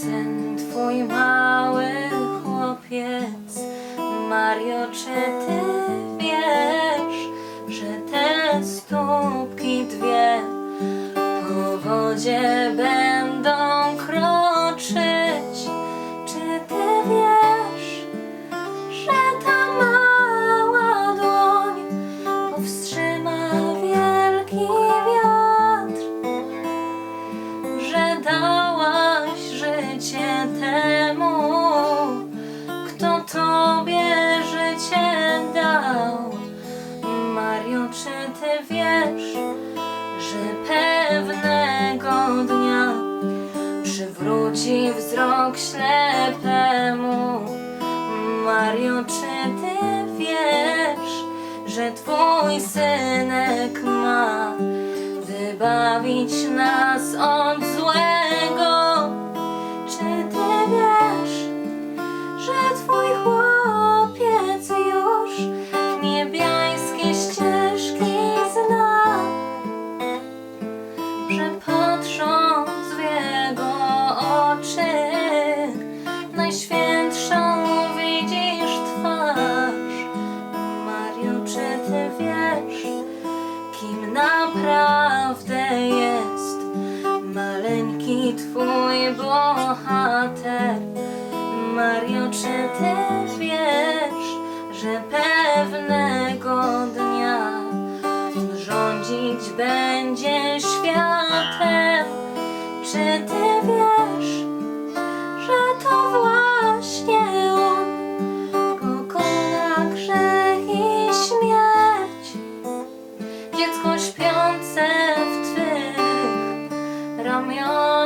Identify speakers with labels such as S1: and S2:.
S1: sen twój mały chłopiec. Mario, czy ty wiesz, że te stópki dwie po wodzie wiesz, że pewnego dnia przywróci wzrok ślepemu? Mario, czy ty wiesz, że twój synek ma wybawić nas od naprawdę jest maleńki twój bohater? Mario, czy ty wiesz, że pewnego dnia rządzić będzie śpiące w twych ramionach.